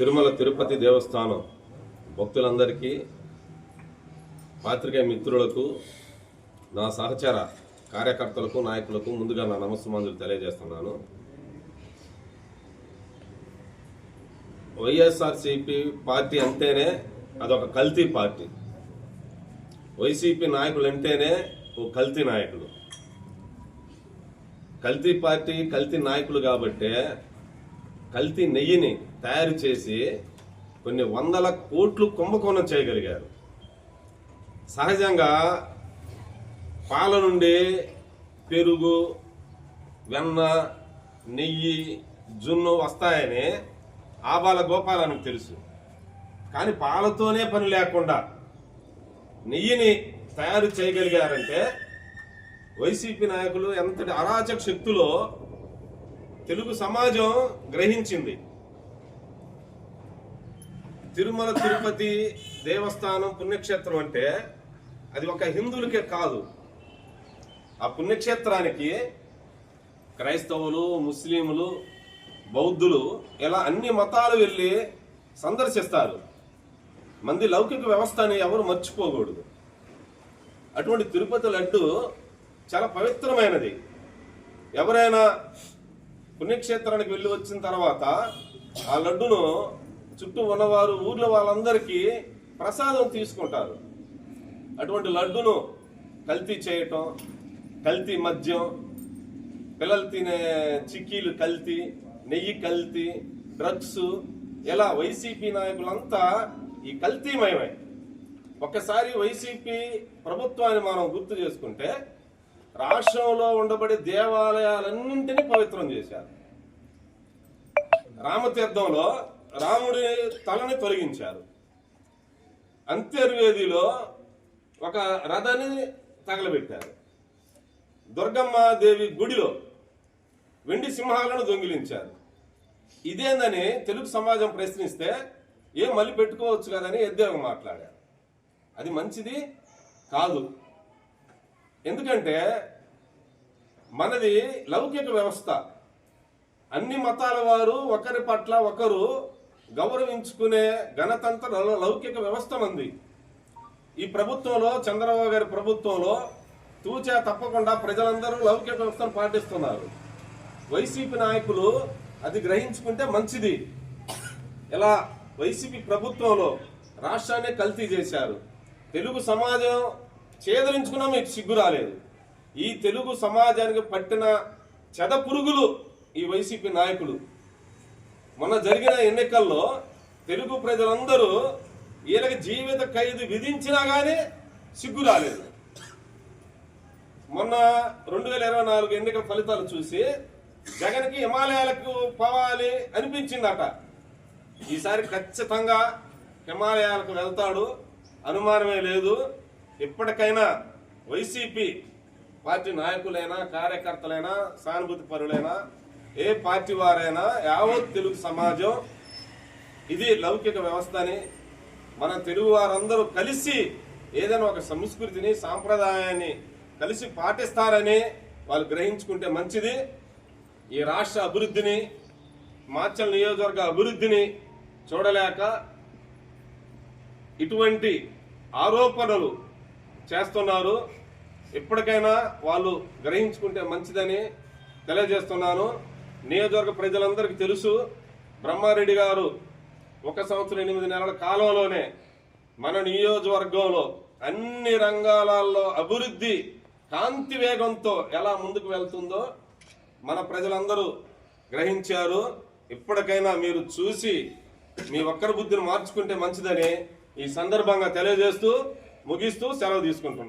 తిరుమల తిరుపతి దేవస్థానం భక్తులందరికీ పాత్రికేయ మిత్రులకు నా సహచర కార్యకర్తలకు నాయకులకు ముందుగా నా నమస్సుమందులు తెలియజేస్తున్నాను. వైఎస్ఆర్సిపి పార్టీ అంటేనే అదొక కల్తీ పార్టీ. వైసీపీ నాయకులు అంటేనే ఓ కల్తీ నాయకులు. కల్తీ పార్టీ కల్తీ నాయకులు కాబట్టే కల్తీ నెయ్యిని తయారు చేసి కొన్ని వందల కోట్లు కుంభకోణం చేయగలిగారు. సహజంగా పాల నుండి పెరుగు వెన్న నెయ్యి జున్ను వస్తాయని ఆబాల గోపాలానికి తెలుసు. కానీ పాలతోనే పని లేకుండా నెయ్యిని తయారు చేయగలిగారంటే వైసీపీ నాయకులు ఎంతటి అరాచక శక్తులో తెలుగు సమాజం గ్రహించింది. తిరుమల తిరుపతి దేవస్థానం పుణ్యక్షేత్రం అంటే అది ఒక హిందువులకే కాదు. ఆ పుణ్యక్షేత్రానికి క్రైస్తవులు ముస్లింలు బౌద్ధులు ఇలా అన్ని మతాలు వెళ్ళి సందర్శిస్తారు. మంది లౌకిక వ్యవస్థని ఎవరు మర్చిపోకూడదు. అటువంటి తిరుపతి లడ్డు చాలా పవిత్రమైనది. ఎవరైనా పుణ్యక్షేత్రానికి వెళ్ళి వచ్చిన తర్వాత ఆ లడ్డును చుట్టూ ఉన్నవారు ఊర్లో వాళ్ళందరికీ ప్రసాదం తీసుకుంటారు. అటువంటి లడ్డును కల్తీ చేయటం కల్తీ మద్యం పిల్లలు తినే చిక్కీలు కల్తీ నెయ్యి కల్తీ డ్రగ్స్ ఇలా వైసీపీ నాయకులంతా ఈ కల్తీమయమై. ఒక్కసారి వైసీపీ ప్రభుత్వాన్ని మనం గుర్తు చేసుకుంటే రాష్ట్రంలో ఉండబడే దేవాలయాలన్నింటినీ పవిత్రం చేశారు. రామతీర్థంలో రాముడి తలని తొలగించారు. అంతర్వేదిలో ఒక రథని తగలబెట్టారు. దుర్గమ్మ దేవి గుడిలో వెండి సింహాలను దొంగిలించారు. ఇదేందని తెలుగు సమాజం ప్రశ్నిస్తే ఏం మళ్ళీ పెట్టుకోవచ్చు కదని ఎద్దేవ మాట్లాడారు. అది మంచిది కాదు. ఎందుకంటే మనది లౌకిక వ్యవస్థ. అన్ని మతాల వారు ఒకరి పట్ల ఒకరు గౌరవించుకునే గణతంత్ర లౌకిక వ్యవస్థ మంది ఈ ప్రభుత్వంలో చంద్రబాబు గారి ప్రభుత్వంలో తూచా తప్పకుండా ప్రజలందరూ లౌకిక వ్యవస్థను పాటిస్తున్నారు. వైసీపీ నాయకులు అది గ్రహించుకుంటే మంచిది. ఇలా వైసీపీ ప్రభుత్వంలో రాష్ట్రాన్ని కల్తీ చేశారు. తెలుగు సమాజం చేదరించుకున్నా మీకు సిగ్గు రాలేదు. ఈ తెలుగు సమాజానికి పట్టిన చెద పురుగులు ఈ వైసీపీ నాయకులు. మొన్న జరిగిన ఎన్నికల్లో తెలుగు ప్రజలందరూ వీళ్ళకి జీవిత ఖైదు విధించినా కానీ సిగ్గు రాలేదు. మొన్న రెండు వేల ఇరవై నాలుగు ఎన్నికల ఫలితాలు చూసి జగన్కి హిమాలయాలకు పోవాలి అనిపించిందట. ఈసారి ఖచ్చితంగా హిమాలయాలకు వెళ్తాడు. అనుమానమే లేదు. ఇప్పటికైనా వైసీపీ పార్టీ నాయకులైనా కార్యకర్తలైనా సానుభూతి పరులైనా ఏ పార్టీ వారైనా యావత్ తెలుగు సమాజం ఇది లౌకిక వ్యవస్థని మన తెలుగు వారందరూ కలిసి ఏదైనా ఒక సంస్కృతిని సాంప్రదాయాన్ని కలిసి పాటిస్తారని వాళ్ళు గ్రహించుకుంటే మంచిది. ఈ రాష్ట్ర అభివృద్ధిని మాచల్ నియోజకవర్గ అభివృద్ధిని చూడలేక ఇటువంటి ఆరోపణలు చేస్తున్నారు. ఇప్పటికైనా వాళ్ళు గ్రహించుకుంటే మంచిదని తెలియజేస్తున్నాను. నియోజకవర్గ ప్రజలందరికీ తెలుసు బ్రహ్మారెడ్డి గారు ఒక సంవత్సరం ఎనిమిది నెలల కాలంలోనే మన నియోజకవర్గంలో అన్ని రంగాలలో అభివృద్ధి కాంతి వేగంతో ఎలా ముందుకు వెళ్తుందో మన ప్రజలందరూ గ్రహించారు. ఇప్పటికైనా మీరు చూసి మీ ఒక్కరి బుద్ధిని మార్చుకుంటే మంచిదని ఈ సందర్భంగా తెలియజేస్తూ ముగిస్తూ సెలవు తీసుకుంటున్నాను